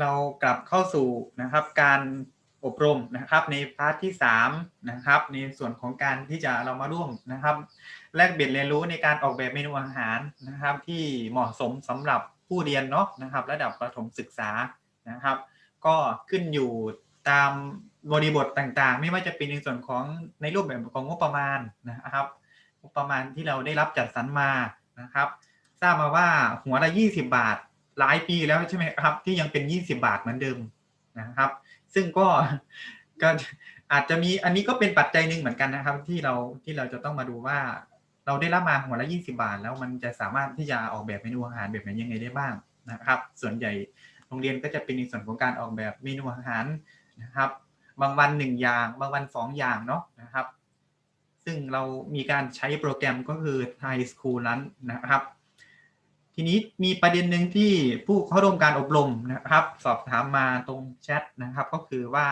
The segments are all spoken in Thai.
เรากลับเข้าสู่นะครับการอบรมนะครับในพาร์ทที่3นะครับในส่วนของการที่จะเรามาร่วมนะครับ แลกเปลี่ยนเรียนรู้ในการออกแบบเมนูอาหารนะครับ ที่เหมาะสมสำหรับผู้เรียนเนาะนะครับ ระดับประถมศึกษานะครับ ก็ขึ้นอยู่ตามบริบทต่างๆ ไม่ว่าจะเป็นในส่วนของในรูปแบบของงบประมาณนะครับงบประมาณที่เราได้รับจัดสรรมานะครับ ทราบมาว่าหัวละ 20 บาท หลายปีแล้วใช่ไหมครับ ที่ยังเป็น 20 บาทเหมือนเดิมนะครับ ซึ่งก็ก็อาจจะมีอันนี้ก็เป็นปัจจัยหนึ่งเหมือนกันนะครับ ที่เราที่เราจะต้องมาดูว่า เราได้รับมาหัวละ 20 บาท แล้วมันจะสามารถที่จะออกแบบเมนูอาหารแบบไหนยังไงได้บ้างนะครับ ส่วนใหญ่โรงเรียนก็จะเป็นในส่วนของการออกแบบเมนูอาหารนะครับ บางวันหนึ่งอย่าง บางวันสองอย่างเนาะนะครับ ซึ่งเรามีการใช้โปรแกรมก็คือ Thai School นั้นนะครับ ทีนี้มีประเด็นหนึ่งที่ผู้เข้าร่วมการอบรมนะครับ สอบถามมาตรงแชทนะครับ ก็คือว่า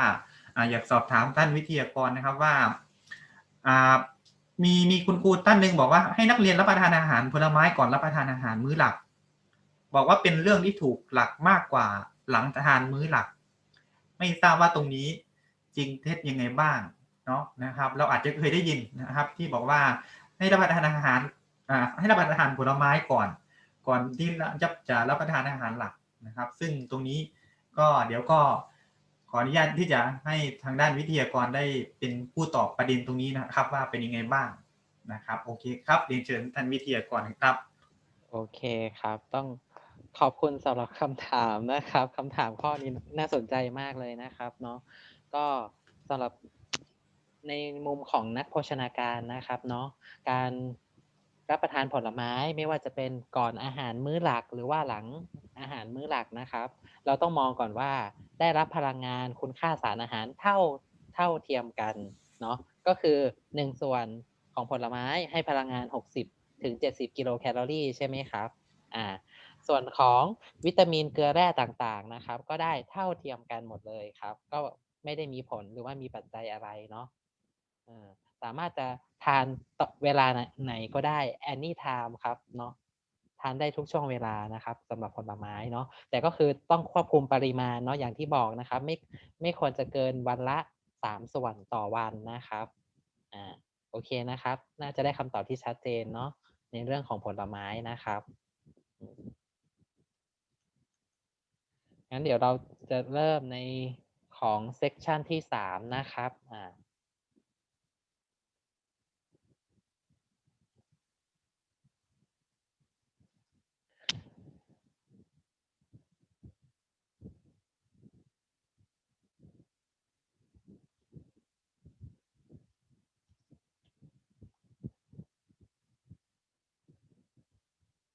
อยากสอบถามท่านวิทยากรนะครับว่ามีมีคุณครูท่านหนึ่งบอกว่าให้นักเรียนรับประทานอาหารผลไม้ก่อนรับประทานอาหารมื้อหลัก บอกว่าเป็นเรื่องที่ถูกหลักมากกว่าหลังทานมื้อหลัก ไม่ทราบว่าตรงนี้จริงเท็จยังไงบ้างเนาะนะครับ เราอาจจะเคยได้ยินนะครับ ที่บอกว่าให้รับประทานอาหารให้รับประทานผลไม้ก่อน ก่อนที่จะจะรับประทานอาหารหลักนะครับ ซึ่งตรงนี้ก็เดี๋ยวก็ขออนุญาตที่จะให้ทางด้านวิทยากรได้เป็นผู้ตอบประเด็นตรงนี้นะครับ ว่าเป็นยังไงบ้างนะครับโอเคครับเรียนเชิญท่านวิทยากรครับ โอเคครับ ต้องขอบคุณสำหรับคำถามนะครับคำถามข้อนี้น่าสนใจมากเลยนะครับเนาะก็สำหรับในมุมของนักโภชนาการนะครับเนาะการ รับประทานผลไม้ไม่ว่าจะเป็นก่อนอาหารมื้อหลักหรือว่าหลังอาหารมื้อหลักนะครับ เราต้องมองก่อนว่าได้รับพลังงานคุณค่าสารอาหารเท่าเท่าเทียมกันเนาะก็คือ 1 ส่วนของผลไม้ให้พลังงาน 60 ถึง 70 กิโลแคลอรี่ใช่ไหมครับอ่าส่วนของวิตามินเกลือแร่ต่างๆนะครับ ก็ได้เท่าเทียมกันหมดเลยครับ ก็ไม่ได้มีผลหรือว่ามีปัจจัยอะไรเนาะ สามารถจะทานเวลาไหนก็ได้ anytime ครับเนาะทานได้ทุกช่วงเวลานะครับสำหรับผลไม้เนาะแต่ก็คือต้องควบคุมปริมาณเนาะอย่างที่บอกนะครับ ไม่ไม่ควรจะเกินวันละสามส่วนต่อวันนะครับอ่าโอเคนะครับ น่าจะได้คำตอบที่ชัดเจนเนาะในเรื่องของผลไม้นะครับงั้นเดี๋ยวเราจะเริ่มในของเซกชันที่สามนะครับอ่า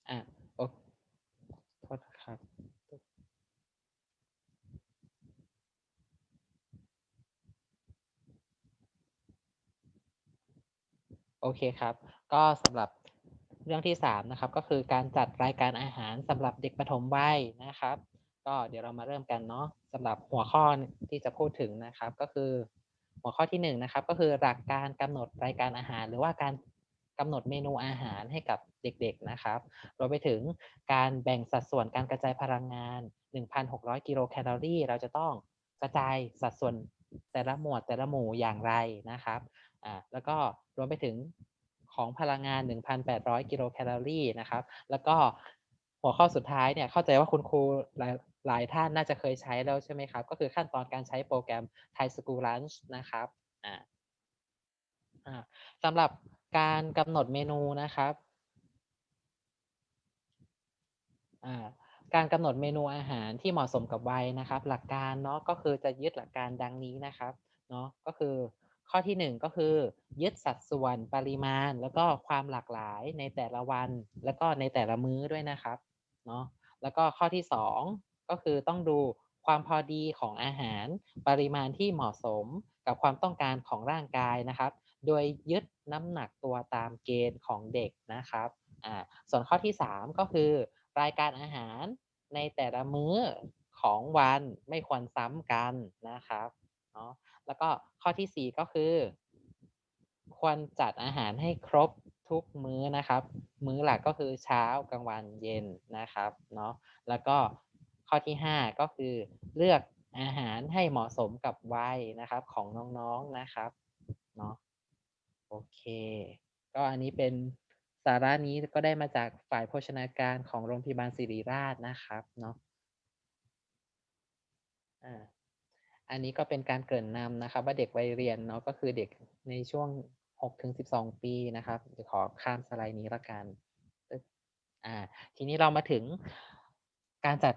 อะโอโทษครับ โอเคครับ ก็สำหรับเรื่องที่3นะครับก็คือการจัดรายการอาหารสำหรับเด็กปฐมวัยนะครับ ก็เดี๋ยวเรามาเริ่มกันเนาะสำหรับหัวข้อที่จะพูดถึงนะครับ ก็คือ หัวข้อที่1นนะครับก็คือหลักการกำหนดรายการอาหาร หรือว่าการกำหนดเมนูอาหารให้กับเด็กๆนะครับรวมไปถึงการแบ่งสัดส่วนการกระจายพลังงาน 1,600 กิโลแคลอรี่ เราจะต้องกระจายสัดส่วนแต่ละหมวดแต่ละหมู่อย่างไรนะครับ อ่าแล้วก็รวมไปถึงของพลังงาน 1,800 กิโลแคลอรี่นะครับ แล้วก็หัวข้อสุดท้ายเนี่ยเข้าใจว่าคุณครูหลายหลายท่านน่าจะเคยใช้แล้วใช่ไหมครับ ก็คือขั้นตอนการใช้โปรแกรม Thai School Lunch นะครับอ่าอ่าสำหรับการกำหนดเมนูนะครับอ่าการกำหนดเมนูอาหารที่เหมาะสมกับวัยนะครับ หลักการเนาะก็คือจะยึดหลักการดังนี้นะครับเนาะก็คือ ข้อที่ 1 ก็คือ ยึดสัดส่วนปริมาณ แล้วก็ความหลากหลายในแต่ละวัน แล้วก็ในแต่ละมื้อด้วยนะครับเนาะแล้วก็ข้อที่ 2 ก็คือต้องดูความพอดีของอาหาร ปริมาณที่เหมาะสมกับความต้องการของร่างกายนะครับ โดยยึดน้ำหนักตัวตามเกณฑ์ของเด็กนะครับอ่าส่วนข้อที่ 3 ก็คือ รายการอาหารในแต่ละมื้อของวันไม่ควรซ้ำกันนะครับเนาะ แล้วก็ข้อที่ 4 ก็คือ ควรจัดอาหารให้ครบทุกมื้อนะครับ มื้อหลักก็คือเช้ากลางวันเย็นนะครับเนาะแล้วก็ข้อที่ 5 ก็คือเลือกอาหารให้เหมาะสมกับวัยนะครับของน้องๆนะครับเนาะโอเค ก็อันนี้เป็นสาระนี้ก็ได้มาจากฝ่ายโภชนาการของโรงพยาบาลศิริราชนะครับเนาะอ่า อันนี้ก็เป็นการเกริ่นนำนะครับ ว่าเด็กวัยเรียนเนาะก็คือเด็กในช่วง6ถึง12 ปีนะครับจะขอข้ามสไลด์นี้ละกันอ่าทีนี้เรามาถึงการจัด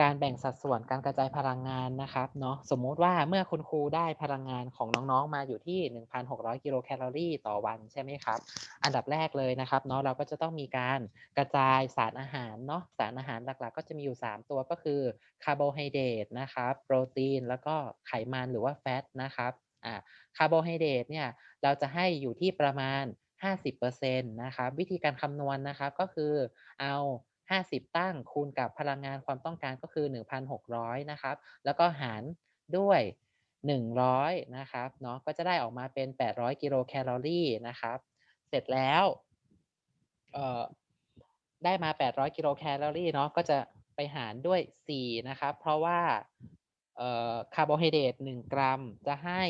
การแบ่งสัดส่วนการกระจายพลังงานนะครับเนาะสมมุติว่าเมื่อคุณครูได้พลังงานของน้องๆมาอยู่ที่ 1,600 กิโลแคลอรี่ต่อวันใช่ไหมครับ อันดับแรกเลยนะครับเนาะเราก็จะต้องมีการกระจายสารอาหารเนาะสารอาหารหลักๆ ก็จะมีอยู่ 3 ตัวก็คือคาร์โบไฮเดรตนะครับโปรตีนแล้วก็ไขมันหรือว่าแฟตนะครับอ่าคาร์โบไฮเดรตเนี่ยเราจะให้อยู่ที่ประมาณ 50%นะครับวิธีการคำนวณนะครับก็คือเอา 50 ตั้งคูณกับพลังงานความต้องการก็คือ 1,600 นะครับ แล้วก็หารด้วย 100 นะครับเนาะก็จะได้ออกมาเป็น 800 กิโลแคลอรี่นะครับ เสร็จแล้วเอ่อได้มา 800 กิโลแคลอรี่เนาะก็จะไปหารด้วย 4 นะครับ เพราะว่าคาร์โบไฮเดรต1กรัมจะให้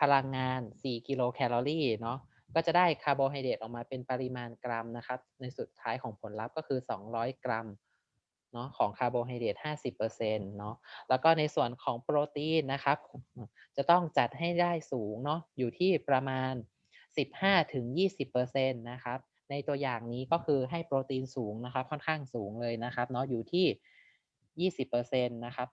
พลังงาน 4 กิโลแคลอรี่เนาะ ก็จะได้คาร์โบไฮเดรตออกมาเป็นปริมาณกรัมนะครับ ในสุดท้ายของผลลัพธ์ก็คือ 200 กรัมเนาะของคาร์โบไฮเดรต50%เนาะแล้วก็ในส่วนของโปรตีนนะครับ จะต้องจัดให้ได้สูงเนาะอยู่ที่ประมาณ 15-20%นะครับ ในตัวอย่างนี้ก็คือให้โปรตีนสูงนะครับ ค่อนข้างสูงเลยนะครับเนาะอยู่ที่ 20%นะครับ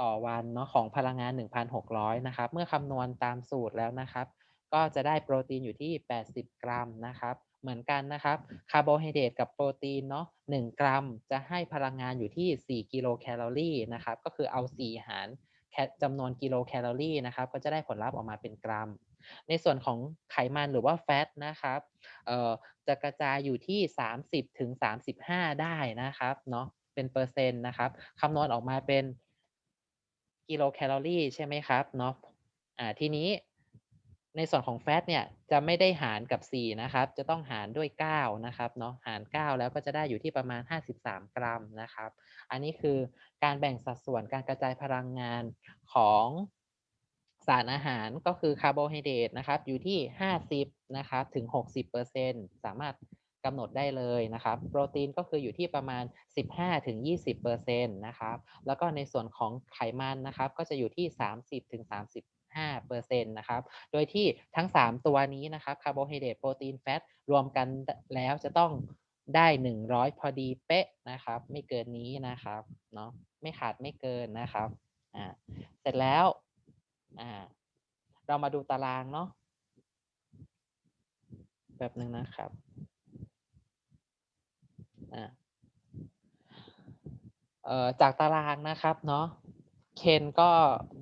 ต่อวันเนาะของพลังงาน 1,600 นะครับ เมื่อคำนวณตามสูตรแล้วนะครับ ก็จะได้โปรตีนอยู่ที่ 80 กรัมนะครับ เหมือนกันนะครับคาร์โบไฮเดรตกับโปรตีนเนาะ1กรัมจะให้พลังงานอยู่ที่ 4 กิโลแคลอรี่นะครับ ก็คือเอา 4 หารจำนวนกิโลแคลอรี่นะครับ ก็จะได้ผลลัพธ์ออกมาเป็นกรัม ในส่วนของไขมันหรือว่าแฟตนะครับเอ่อจะกระจายอยู่ที่ 30ถึง35 ได้นะครับเนาะเป็นเปอร์เซ็นต์นะครับคำนวณออกมาเป็นกิโลแคลอรี่ใช่ไหมครับเนาะอ่าทีนี้ ในส่วนของแฟตเนี่ยจะไม่ได้หารกับ 4 นะครับ จะต้องหารด้วย 9 นะครับเนาะหาร 9 แล้วก็จะได้อยู่ที่ประมาณ 53 กรัมนะครับ อันนี้คือการแบ่งสัดส่วนการกระจายพลังงานของสารอาหารก็คือคาร์โบไฮเดรตนะครับอยู่ที่ 50 นะครับถึง 60%สามารถกำหนดได้เลยนะครับ โปรตีนก็คืออยู่ที่ประมาณ 15-20%นะครับ แล้วก็ในส่วนของไขมันนะครับ ก็จะอยู่ที่ 15%นะครับ โดยที่ทั้ง 3 ตัวนี้นะครับคาร์โบไฮเดรตโปรตีนแฟตรวมกันแล้วจะต้องได้ 100 พอดีเป๊ะนะครับ ไม่เกินนี้นะครับเนาะไม่ขาดไม่เกินนะครับอ่าเสร็จแล้วอ่าเรามาดูตารางเนาะแบบหนึ่งนะครับอ่าเอ่อจากตารางนะครับเนาะ เคนก็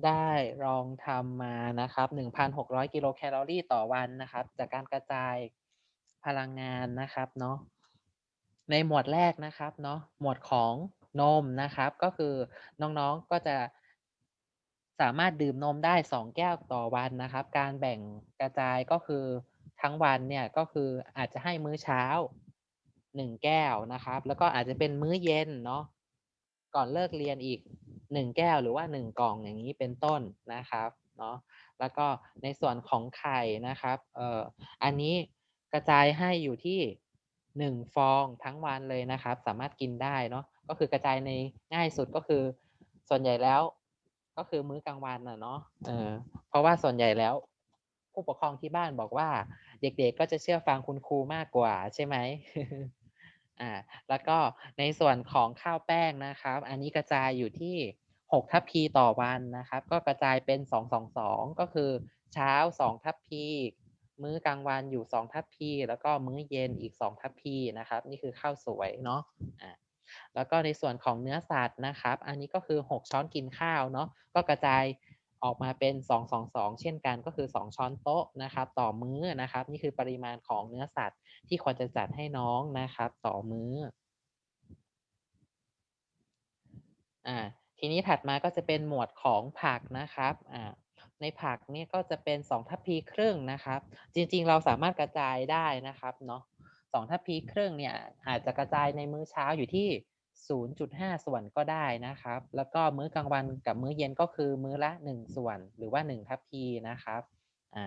ได้ลองทำมานะครับ 1,600 กิโลแคลอรี่ต่อวันนะครับ จากการกระจายพลังงานนะครับเนาะในหมวดแรกนะครับเนาะหมวดของนมนะครับ ก็คือน้องๆก็จะสามารถดื่มนมได้ 2 แก้วต่อวันนะครับ การแบ่งกระจายก็คือทั้งวันเนี่ยก็คืออาจจะให้มื้อเช้า 1 แก้วนะครับ แล้วก็อาจจะเป็นมื้อเย็นเนาะก่อนเลิกเรียนอีก 1 แก้วหรือว่า 1 กล่องอย่างนี้เป็นต้นนะครับเนาะแล้วก็ในส่วนของไข่นะครับเอ่ออันนี้กระจายให้อยู่ที่ 1 ฟองทั้งวันเลยนะครับ สามารถกินได้เนาะก็คือกระจายในง่ายสุดก็คือ ส่วนใหญ่แล้วก็คือมื้อกลางวันน่ะเนาะเออเพราะว่าส่วนใหญ่แล้ว ผู้ปกครองที่บ้านบอกว่า เด็กๆก็จะเชื่อฟังคุณครูมากกว่าใช่ไหมอ่าแล้วก็ในส่วนของข้าวแป้งนะครับ อันนี้กระจายอยู่ที่ 6ทัพพีต่อวันนะครับ ก็กระจายเป็น 2 2 2 ก็คือเช้า 2 ทัพพีมื้อกลางวันอยู่ 2 ทัพพี แล้วก็มื้อเย็นอีก 2 ทัพพีนะครับ นี่คือข้าวสวยเนาะอ่าแล้วก็ในส่วนของเนื้อสัตว์นะครับ อันนี้ก็คือ 6 ช้อนกินข้าวเนาะก็กระจายออกมาเป็น 2 2 2 เช่นกันก็คือ 2 ช้อนโต๊ะนะครับ ต่อมื้อนะครับ นี่คือปริมาณของเนื้อสัตว์ที่ควรจะจัดให้น้องนะครับ ต่อมื้ออ่า ทีนี้ถัดมาก็จะเป็นหมวดของผักนะครับอ่าในผักนี่ก็จะเป็น2ทัพพีครึ่งนะครับ จริงๆ เราสามารถกระจายได้นะครับเนาะ2ทัพพีครึ่งเนี่ยอาจจะกระจายในมื้อเช้าอยู่ที่ 0.5 ส่วนก็ได้นะครับ แล้วก็มื้อกลางวันกับมื้อเย็นก็คือมื้อละ 1 ส่วนหรือว่า 1 ทัพพีนะครับอ่า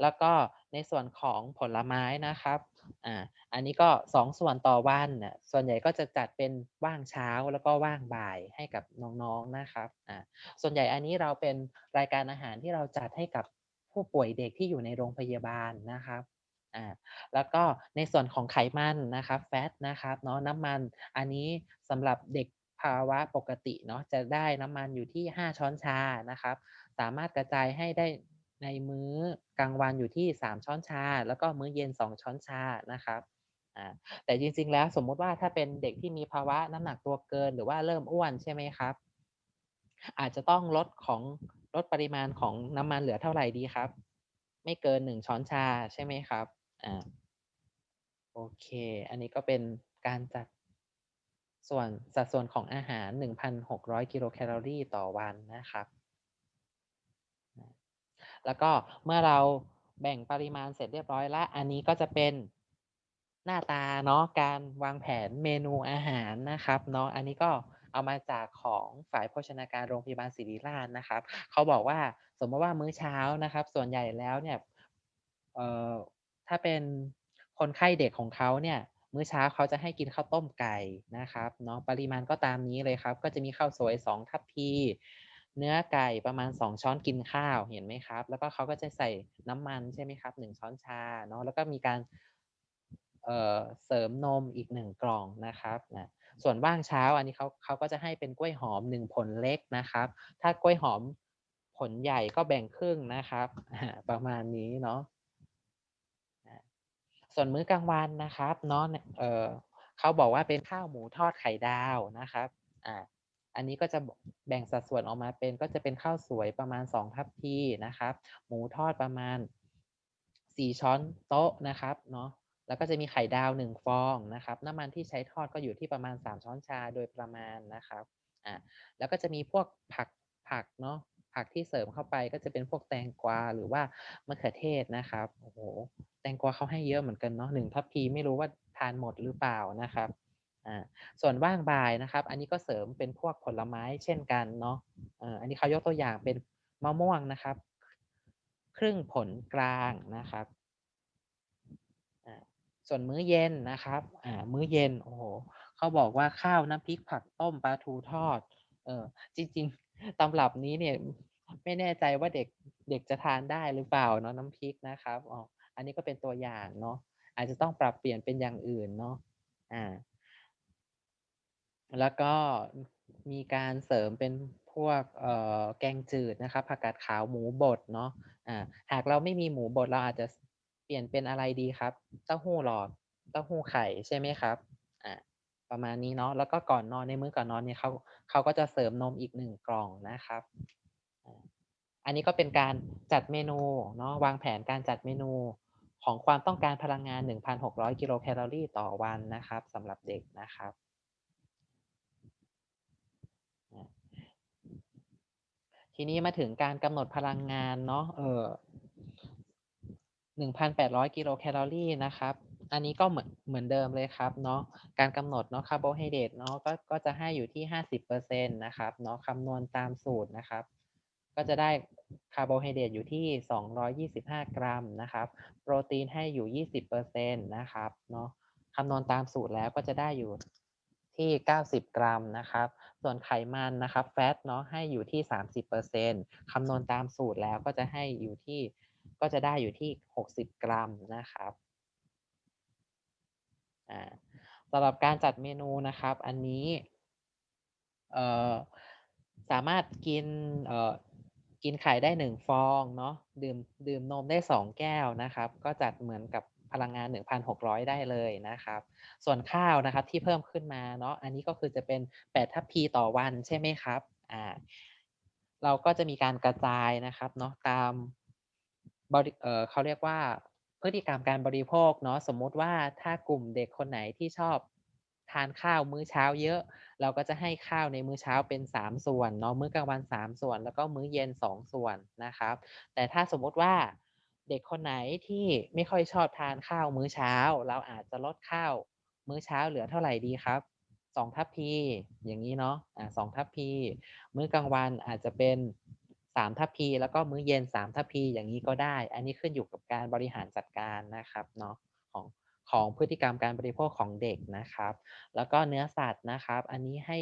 แล้วก็ในส่วนของผลไม้นะครับ อ่าอันนี้ก็2ส่วนต่อวันน่ะส่วนใหญ่ก็จะจัดเป็นว่างเช้าแล้วก็ว่างบ่ายให้กับน้องๆนะครับอ่าส่วนใหญ่อันนี้เราเป็นรายการอาหารที่เราจัดให้กับผู้ป่วยเด็กที่อยู่ในโรงพยาบาลนะครับอ่าแล้วก็ในส่วนของไขมันนะครับแฟตนะครับเนาะน้ำมันอันนี้สำหรับเด็กภาวะปกติเนาะจะได้น้ำมันอยู่ที่ 5 ช้อนชานะครับ สามารถกระจายให้ได้ ในมื้อกลางวันอยู่ที่ 3 ช้อนชา แล้วก็มื้อเย็น 2 ช้อนชานะครับแต่จริงๆแล้วสมมุติว่าถ้าเป็นเด็กที่มีภาวะน้ำหนักตัวเกิน หรือว่าเริ่มอ้วนใช่ไหมครับ อาจจะต้องลดของลดปริมาณของน้ำมันเหลือเท่าไหร่ดีครับ ไม่เกิน1ช้อนชาใช่ไหมครับอ่าโอเค อันนี้ก็เป็นการจัดส่วนสัดส่วนของอาหาร 1,600 กิโลแคลอรี่ต่อวันนะครับ แล้วก็เมื่อเราแบ่งปริมาณเสร็จเรียบร้อยแล้ว อันนี้ก็จะเป็นหน้าตาเนาะการวางแผนเมนูอาหารนะครับเนาะอันนี้ก็เอามาจากของฝ่ายโภชนาการโรงพยาบาลศิริราชนะครับ เขาบอกว่าสมมติว่ามื้อเช้านะครับ ส่วนใหญ่แล้วเนี่ยเอ่อถ้าเป็นคนไข้เด็กของเขาเนี่ย มื้อเช้าเขาจะให้กินข้าวต้มไก่นะครับเนาะปริมาณก็ตามนี้เลยครับ ก็จะมีข้าวสวย2ทัพพี เนื้อไก่ประมาณ 2 ช้อนกินข้าวเห็นไหมครับ แล้วก็เขาก็จะใส่น้ำมันใช่ไหมครับ1ช้อนชาเนาะแล้วก็มีการเเสริมนมอีก 1 กล่องนะครับนะส่วนว่างเช้าอันนี้เขาเขาก็จะให้เป็นกล้วยหอม 1 ผลเล็กนะครับ ถ้ากล้วยหอมผลใหญ่ก็แบ่งครึ่งนะครับ ประมาณนี้เนาะส่วนมื้อกลางวันนะครับเนาะเเขาบอกว่าเป็นข้าวหมูทอดไข่ดาวนะครับอ่า อันนี้ก็จะแบ่งสัดส่วนออกมาเป็นก็จะเป็นข้าวสวยประมาณ 2 ทัพพีนะครับ หมูทอดประมาณ 4 ช้อนโต๊ะนะครับเนาะแล้วก็จะมีไข่ดาว 1 ฟองนะครับ น้ำมันที่ใช้ทอดก็อยู่ที่ประมาณ 3 ช้อนชาโดยประมาณนะครับอ่าแล้วก็จะมีพวกผักผักเนาะผักที่เสริมเข้าไปก็จะเป็นพวกแตงกวาหรือว่ามะเขือเทศนะครับโอ้โหแตงกวาเขาให้เยอะเหมือนกันเนาะหนึ่งทัพพีไม่รู้ว่าทานหมดหรือเปล่านะครับ ส่วนว่างบ่ายนะครับ อันนี้ก็เสริมเป็นพวกผลไม้เช่นกันเนาะอันนี้เขายกตัวอย่างเป็นมะม่วงนะครับ ครึ่งผลกลางนะครับส่วนมื้อเย็นนะครับมื้อเย็นโอ้โหเขาบอกว่าข้าวน้ำพริกผักต้มปลาทูทอด เออจริง ๆตำรับนี้เนี่ยไม่แน่ใจว่าเด็กเด็กจะทานได้หรือเปล่าเนาะน้ำพริกนะครับอ๋ออันนี้ก็เป็นตัวอย่างเนาะอาจจะต้องปรับเปลี่ยนเป็นอย่างอื่นเนาะอ่า แล้วก็มีการเสริมเป็นพวกแกงจืดนะครับผักกาดขาวหมูบดเนาะอ่าหากเราไม่มีหมูบดเราอาจจะเปลี่ยนเป็นอะไรดีครับเต้าหู้หลอดเต้าหู้ไข่ใช่ไหมครับอ่าประมาณนี้เนาะแล้วก็ก่อนนอนในมื้อก่อนนอนเนี่ยเขาเขาก็จะเสริมนมอีกหนึ่งกล่องนะครับ อันนี้ก็เป็นการจัดเมนูเนาะวางแผนการจัดเมนูของความต้องการพลังงาน 1,600 กิโลแคลอรี่ต่อวันนะครับสำหรับเด็กนะครับ ทีนี้มาถึงการกำหนดพลังงานเนาะเออ1,800กิโลแคลอรี่นะครับ อันนี้ก็เหมือนเหมือนเดิมเลยครับเนาะการกำหนดเนาะคาร์โบไฮเดรตเนาะก็ก็จะให้อยู่ที่50%นะครับเนาะคำนวณตามสูตรนะครับ ก็จะได้คาร์โบไฮเดรตอยู่ที่225กรัมนะครับ โปรตีนให้อยู่20%นะครับเนาะคำนวณตามสูตรแล้วก็จะได้อยู่ ที่ 90 กรัมนะครับ ส่วนไขมันนะครับแฟตเนาะให้อยู่ที่ 30%คำนวณตามสูตรแล้วก็จะให้อยู่ที่ก็จะได้อยู่ที่ 60 กรัมนะครับอ่าสำหรับการจัดเมนูนะครับ อันนี้เอ่อสามารถกินเอ่อกินไข่ได้หนึ่งฟองเนาะดื่มดื่มนมได้สองแก้วนะครับ ก็จัดเหมือนกับ พลังงาน 1,600 ได้เลยนะครับ ส่วนข้าวนะครับที่เพิ่มขึ้นมาเนาะอันนี้ก็คือจะเป็น 8 ทัพพีต่อวันใช่ไหมครับอ่าเราก็จะมีการกระจายนะครับเนาะตามบริเออเขาเรียกว่าพฤติกรรมการบริโภคเนาะสมมุติว่าถ้ากลุ่มเด็กคนไหนที่ชอบทานข้าวมื้อเช้าเยอะ เราก็จะให้ข้าวในมื้อเช้าเป็น 3 ส่วนเนาะมื้อกลางวัน 3 ส่วน แล้วก็มื้อเย็น 2 ส่วนนะครับ แต่ถ้าสมมุติว่า เด็กคนไหนที่ไม่ค่อยชอบทานข้าวมื้อเช้า เราอาจจะลดข้าวมื้อเช้าเหลือเท่าไหร่ดีครับสองทัพพีอย่างนี้เนาะอ่าสองทัพพีมื้อกลางวันอาจจะเป็นสามทัพพีแล้วก็มื้อเย็นสามทัพพีอย่างนี้ก็ได้ อันนี้ขึ้นอยู่กับการบริหารจัดการนะครับเนาะของของพฤติกรรมการบริโภคของเด็กนะครับ แล้วก็เนื้อสัตว์นะครับ อันนี้ให้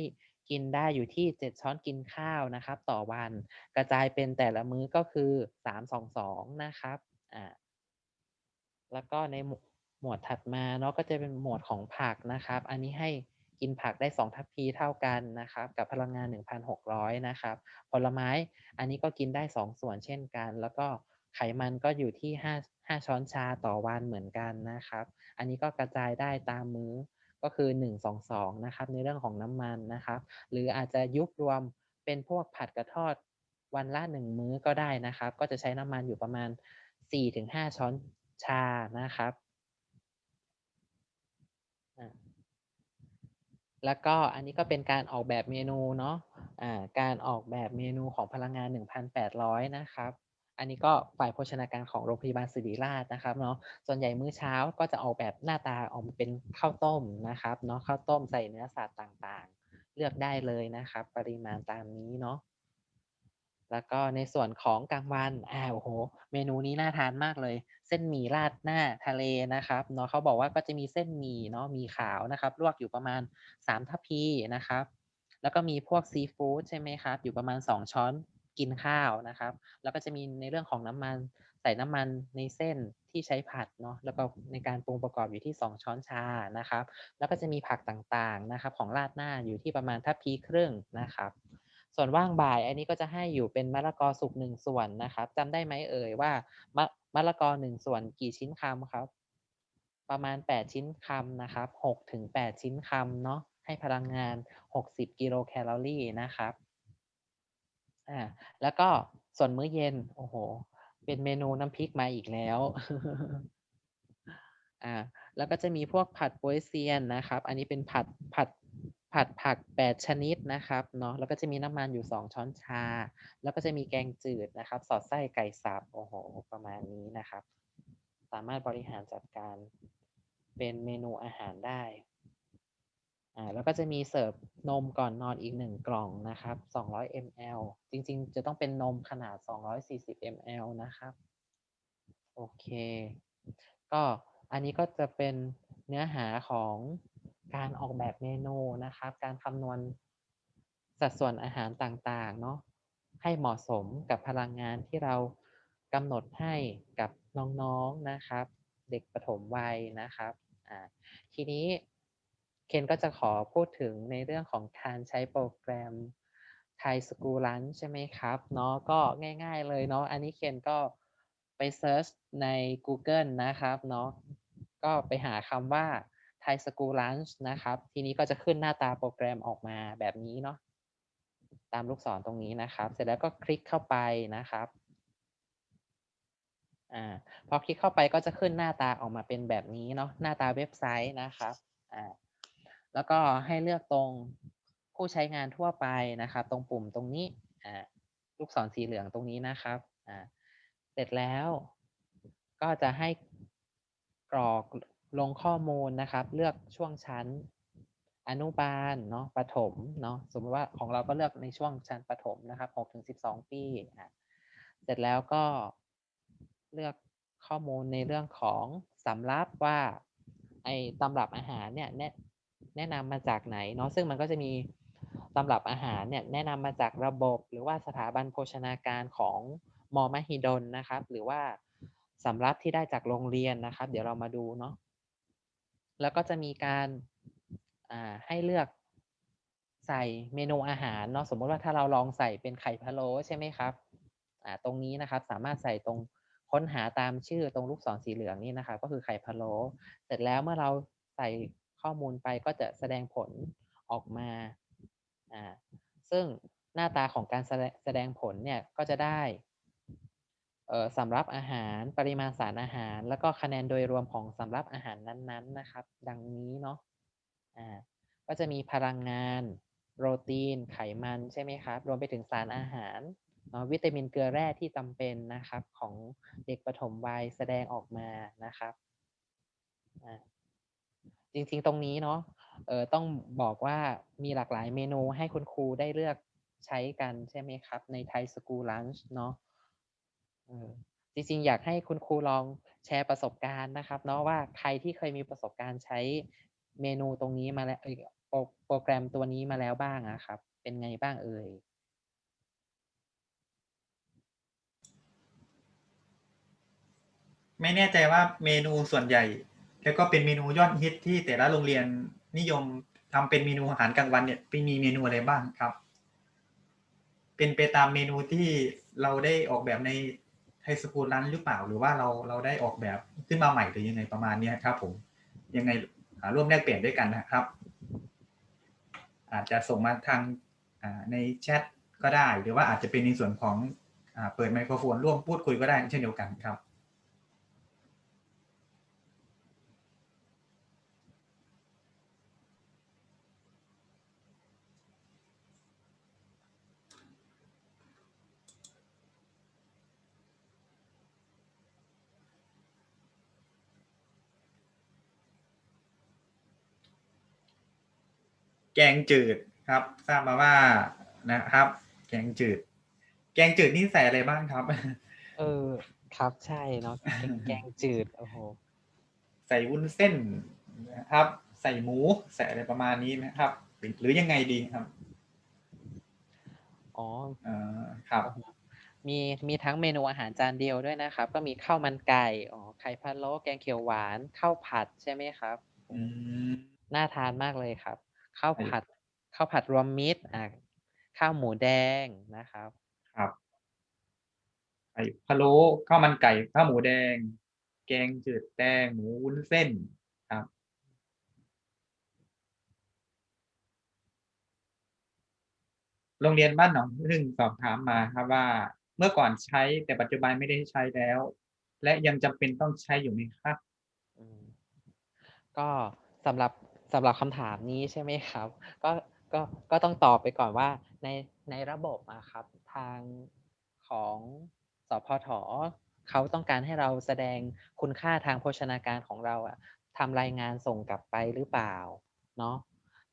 กินได้อยู่ที่ 7 ช้อนกินข้าวนะครับ ต่อวันกระจายเป็นแต่ละมื้อก็คือ 3 2 2 นะครับ อ่าแล้วก็ในหมวดถัดมาเนาะก็จะเป็นหมวดของผักนะครับ อันนี้ให้กินผักได้ 2 ทัพพีเท่ากันนะครับ กับพลังงาน 1,600 นะครับ ผลไม้อันนี้ก็กินได้ 2 ส่วนเช่นกัน แล้วก็ไขมันก็อยู่ที่ 5 5 ช้อนชาต่อวันเหมือนกันนะครับ อันนี้ก็กระจายได้ตามมื้อก็คือ 1 2 2 นะครับ ในเรื่องของน้ำมันนะครับ หรืออาจจะยุบรวมเป็นพวกผัดกระทอดวันละ 1 มื้อก็ได้นะครับ ก็จะใช้น้ำมันอยู่ประมาณ 4-5 ช้อนชานะครับแล้วก็อันนี้ก็เป็นการออกแบบเมนูเนาะอ่าการออกแบบเมนูของพลังงาน 1,800 นะครับ อันนี้ก็ฝ่ายโภชนาการของโรงพยาบาลศิริราชนะครับเนาะ ส่วนใหญ่มื้อเช้าก็จะออกแบบหน้าตาออกมาเป็นข้าวต้มนะครับเนาะข้าวต้มใส่เนื้อสัตว์ต่างๆ เลือกได้เลยนะครับ ปริมาณตามนี้เนาะ แล้วก็ในส่วนของกลางวันอ่าโอ้โห เมนูนี้น่าทานมากเลย เส้นหมี่ราดหน้าทะเลนะครับเนาะเขาบอกว่าก็จะมีเส้นหมี่เนาะหมี่ขาวนะครับลวกอยู่ประมาณ3ทัพพีนะครับ แล้วก็มีพวกซีฟู้ดใช่ไหมครับ อยู่ประมาณ 2 ช้อนกินข้าวนะครับ แล้วก็จะมีในเรื่องของน้ำมันใส่น้ำมันในเส้นที่ใช้ผัดเนาะแล้วก็ในการปรุงประกอบอยู่ที่ 2 ช้อนชานะครับ แล้วก็จะมีผักต่างๆนะครับ ของราดหน้าอยู่ที่ประมาณทัพพีครึ่งนะครับ ส่วนว่างบ่าย อันนี้ก็จะให้อยู่เป็นมะละกอสุกหนึ่งส่วนนะครับจำได้ไหมเอ่ยว่ามะมะละกอหนึ่งส่วนกี่ชิ้นคำครับ ประมาณ 8 ชิ้นคำนะครับ6ถึง8ชิ้นคำเนาะให้พลังงาน 60 กิโลแคลอรี่นะครับอ่าแล้วก็ส่วนมื้อเย็นโอ้โห เป็นเมนูน้ำพริกมาอีกแล้วอ่าแล้วก็จะมีพวกผัดโป๊ยเซียนนะครับ อันนี้เป็นผัดผัด ผัดผัก 8 ชนิดนะครับเนาะแล้วก็จะมีน้ำมันอยู่ 2 ช้อนชา แล้วก็จะมีแกงจืดนะครับ สอดไส้ไก่สับโอ้โห ประมาณนี้นะครับ สามารถบริหารจัดการเป็นเมนูอาหารได้อ่าแล้วก็จะมีเสิร์ฟนมก่อนนอนอีก 1 กล่องนะครับ 200 ml จริงๆ จะต้องเป็นนมขนาด 240 ml นะครับ โอเค ก็อันนี้ก็จะเป็นเนื้อหาของ การออกแบบเมนูนะครับ การคำนวณสัดส่วนอาหารต่างๆ เนาะให้เหมาะสมกับพลังงานที่เรากำหนดให้กับน้องๆนะครับ เด็กปฐมวัยนะครับทีนี้เคนก็จะขอพูดถึงในเรื่องของการใช้โปรแกรมไทยสกูลันใช่ไหมครับเนาะก็ง่าย ๆ เลยเนาะอันนี้เคนก็ไปเซิร์ชใน Google นะครับเนาะก็ไปหาคำว่า ไทยสกูลันช์นะครับ ทีนี้ก็จะขึ้นหน้าตาโปรแกรมออกมาแบบนี้เนาะตามลูกศรตรงนี้นะครับ เสร็จแล้วก็คลิกเข้าไปนะครับอ่าพอคลิกเข้าไปก็จะขึ้นหน้าตาออกมาเป็นแบบนี้เนาะหน้าตาเว็บไซต์นะครับอ่าแล้วก็ให้เลือกตรงผู้ใช้งานทั่วไปนะครับ ตรงปุ่มตรงนี้อ่าลูกศรสีเหลืองตรงนี้นะครับอ่าเสร็จแล้วก็จะให้กรอก ลงข้อมูลนะครับ เลือกช่วงชั้นอนุบาลเนาะประถมเนาะสมมติว่าของเราก็เลือกในช่วงชั้นประถมนะครับ6ถึง12 ปีอะเสร็จแล้วก็เลือกข้อมูลในเรื่องของสำรับว่าไอ้ตำรับอาหารเนี่ยแนะแนะนำมาจากไหนเนาะซึ่งมันก็จะมีตำรับอาหารเนี่ยแนะนำมาจากระบบ หรือว่าสถาบันโภชนาการของมอมหิดลนะครับ หรือว่าสำรับที่ได้จากโรงเรียนนะครับ เดี๋ยวเรามาดูเนาะ แล้วก็จะมีการให้เลือกใส่เมนูอาหารเนาะสมมติว่าถ้าเราลองใส่เป็นไข่พะโล้ใช่ไหมครับตรงนี้นะครับสามารถใส่ตรงค้นหาตามชื่อตรงลูกศรสีเหลืองนี่นะครับก็คือไข่พะโล้เสร็จแล้วเมื่อเราใส่ข้อมูลไปก็จะแสดงผลออกมาซึ่งหน้าตาของการแสดงผลเนี่ยก็จะได้ สำรับอาหารปริมาณสารอาหาร แล้วก็คะแนนโดยรวมของสำรับอาหารนั้นๆนะครับ ดังนี้เนาะอ่าก็จะมีพลังงานโปรตีนไขมันใช่ไหมครับ รวมไปถึงสารอาหารเนาะวิตามินเกลือแร่ที่จำเป็นนะครับของเด็กปฐมวัยแสดงออกมานะครับจริงๆตรงนี้เนาะเออต้องบอกว่ามีหลากหลายเมนูให้คุณครูได้เลือกใช้กันใช่ไหมครับ ในไทยสกูลลันช์เนาะ จริงๆ อยากให้คุณครูลองแชร์ประสบการณ์นะครับ เนาะว่าใครที่เคยมีประสบการณ์ใช้เมนูตรงนี้มาแล้วเอ้ยโปรแกรมตัวนี้มาแล้วบ้างอะครับ เป็นไงบ้างเอ่ยไม่แน่ใจว่าเมนูส่วนใหญ่ แล้วก็เป็นเมนูยอดฮิตที่แต่ละโรงเรียนนิยมทำเป็นเมนูอาหารกลางวันเนี่ยไปมีเมนูอะไรบ้างครับ เป็นไปตามเมนูที่เราได้ออกแบบใน ไทยสกูลร้นหรือเปล่า หรือว่าเราเราได้ออกแบบขึ้นมาใหม่หรือยังไงประมาณนี้ครับ ผมยังไงร่วมแลกเปลี่ยนด้วยกันนะครับ อาจจะส่งมาทางในแชทก็ได้ หรือว่าอาจจะเป็นในส่วนของอเปิดไมโครโฟนร่วมพูดคุยก็ได้เช่นเดียวกันครับ กงจืดครับทราบมาว่านะครับ แกงจืด แกงจืดนี่ใส่อะไรบ้างครับ เออ ครับใช่เนาะแกงแกงจืดโอ้โหใส่วุ้นเส้นนะครับ ใส่หมูใส่อะไรประมาณนี้ไหมครับหรือหรือยังไงดีครับอ๋อเอ่อครับ มีมีทั้งเมนูอาหารจานเดียวด้วยนะครับ ก็มีข้าวมันไก่อ๋อไข่พะโล้แกงเขียวหวานข้าวผัดใช่ไหมครับอืมน่าทานมากเลยครับ ข้าวไอ้ผัดข้าวผัดรวมมิตร อะข้าวหมูแดงนะครับ ครับไข่พะโล้ ข้าวมันไก่ ข้าวหมูแดง แกงจืดแดง หมูวุ้นเส้น ครับ โรงเรียนบ้านหนองพึ่งสอบถามมาครับว่า เมื่อก่อนใช้ แต่ปัจจุบันไม่ได้ใช้แล้ว และยังจำเป็นต้องใช้อยู่ไหมครับ อืม ก็สำหรับ สำหรับคำถามนี้ใช่ไหมครับ ก็ก็ก็ต้องตอบไปก่อนว่าในในระบบอะครับ ทางของสพทเขาต้องการให้เราแสดงคุณค่าทางโภชนาการของเราอะทำรายงานส่งกลับไปหรือเปล่าเนาะ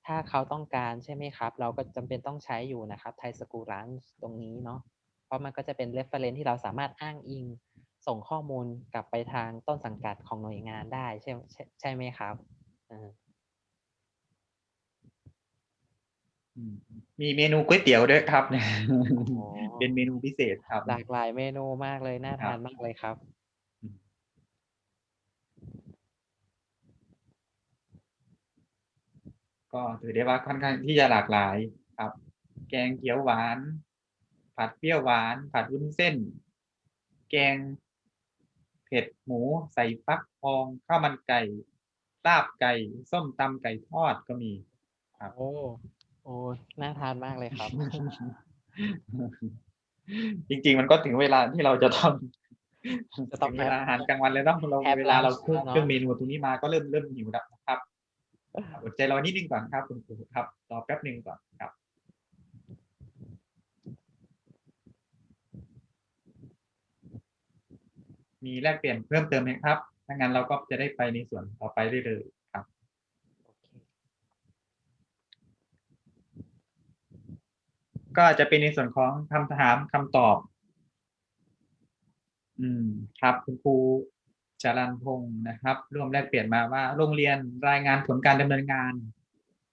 ถ้าเขาต้องการใช่ไหมครับ เราก็จำเป็นต้องใช้อยู่นะครับไทยสกูลร้านตรงนี้เนาะเพราะมันก็จะเป็น reference ที่เราสามารถอ้างอิงส่งข้อมูลกลับไปทางต้นสังกัดของหน่วยงานได้ใช่ใช่ไหมครับเออ อื มมีเมนูก๋วยเตี๋ยวด้วยครับอ๋อเป็นเมนูพิเศษครับ หลากหลายเมนูมากเลยน่าครับทานมากเลยครับ ก็ถือได้ว่าค่อนข้างที่จะหลากหลายครับ แกงเขียวหวาน ผัดเปรี้ยวหวาน ผัดวุ้นเส้น แกง เผ็ดหมูใส่ฟักทองข้าวมันไก่ลาบไก่ ส้มตำไก่ทอดก็มีครับโอ้ โอ้น่าทานมากเลยครับ จริง ๆ มันก็ถึงเวลาที่เราจะต้องจะต้องถึงเวลาอาหารกลางวันแล้วเนาะเรา have เวลาเรา lunch เครื่องแล้วเนอะเครื่องเมนูตรงนี้มาก็เริ่มเริ่มหิวแล้วนะครับอดใจรอนิดนึงก่อนครับคุณครูครับรอแป๊บหนึ่งก่อนครับมีแลกเปลี่ยนเพิ่มเติมไหมครับ ถ้างั้นเราก็จะได้ไปในส่วนต่อไปได้เลยครับ โอเค ก็จะเป็นในส่วนของคำถามคำตอบ อืม ครับ คุณครูจรันพงศ์นะครับ ร่วมแลกเปลี่ยนมาว่า โรงเรียนรายงานผลการดำเนินงาน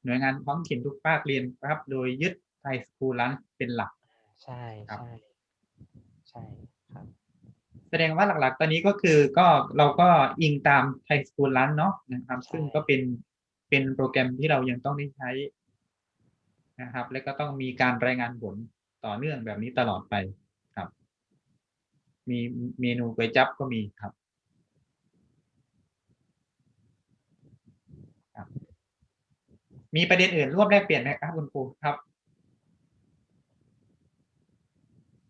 หน่วยงานท้องถิ่นทุกภาคเรียนครับ โดยยึดไทยสกูลลันเป็นหลัก ใช่ครับใช่ใช่ครับ แสดงว่าหลักๆ ตอนนี้ก็คือก็เราก็อิงตามไทยสกูลลันเนาะนะครับ ซึ่งก็เป็นเป็นโปรแกรมที่เรายังต้องได้ใช้ นะครับ และก็ต้องมีการรายงานผลต่อเนื่องแบบนี้ตลอดไปครับ มีเมนูก๋วยจั๊บก็มีครับมีประเด็นอื่นร่วมแลกเปลี่ยนไหมครับคุณครูครับ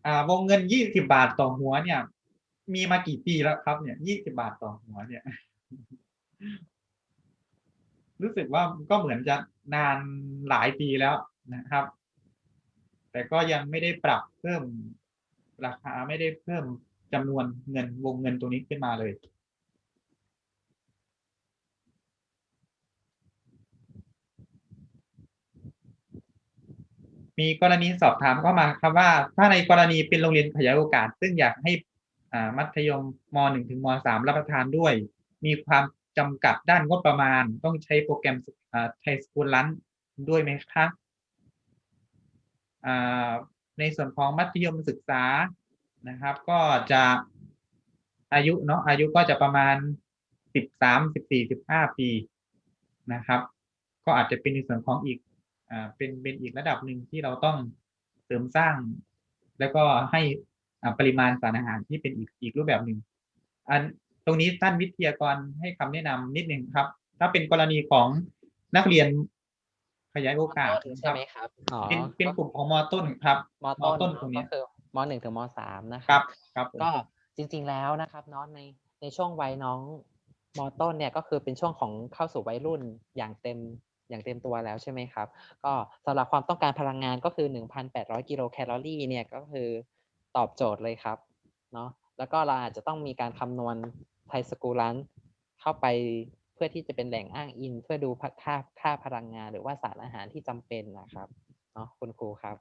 อ่าวงเงินยี่สิบาทต่อหัวเนี่ย มีมากี่ปีแล้วครับ เนี่ยยี่สิบาทต่อหัวเนี่ย รู้สึกว่าก็เหมือนจะนานหลายปีแล้ว นะครับ แต่ก็ยังไม่ได้ปรับเพิ่มราคาไม่ได้เพิ่มจำนวนเงินวงเงินตรงนี้ขึ้นมาเลยมีกรณีสอบถามเข้ามาครับว่า ถ้าในกรณีเป็นโรงเรียนขยายโอกาส ซึ่งอยากให้อ่ามัธยมม .1 ถึงม .3 รับประทานด้วย มีความจำกัดด้านงบประมาณ ต้องใช้โปรแกรมไทยสกูลลันด้วยไหมคะ ในส่วนของมัธยมศึกษานะครับ ก็จะอายุเนาะอายุก็จะประมาณสิบสามสิบสี่สิบห้าปีนะครับ ก็อาจจะเป็นในส่วนของอีกอ่าเป็นเป็นอีกระดับหนึ่งที่เราต้องเสริมสร้าง แล้วก็ให้ปริมาณสารอาหารที่เป็นอีกอีกรูปแบบหนึ่งอันตรงนี้ท่านวิทยากรให้คำแนะนำนิดหนึ่งครับ ถ้าเป็นกรณีของนักเรียน ขยายโอกาสต้นนะคใช่รับ ไหมครับอ๋อเป็นเป็นก็กลุ่มของมต้นครับมต้นต้นเนอะตรงเนี้ก็ย คือมหนึ่งถึงมสามนะคครัรับ บครับผมก็จริงๆแล้วนะครับเน้องในในช่วงวัยน้องมต้นเนี่ยก็คือเป็นช่วงของเข้าสู่วัยรุ่นอย่างเต็มอย่างเต็มตัวแล้วใช่ไหมครับ ก็สำหรับความต้องการพลังงานก็คือ 1,800 กิโลแคลอรี่เนี่ยก็คือตอบโจทย์เลยครับเนาะแล้วก็เราอาจจะต้องมีการคำนวณไทสกูลันเข้าไป เพื่อที่จะเป็นแหล่งอ้างอิง เพื่อดูค่าค่าพลังงาน หรือว่าสารอาหารที่จำเป็นนะครับเนาะคุณครูครับ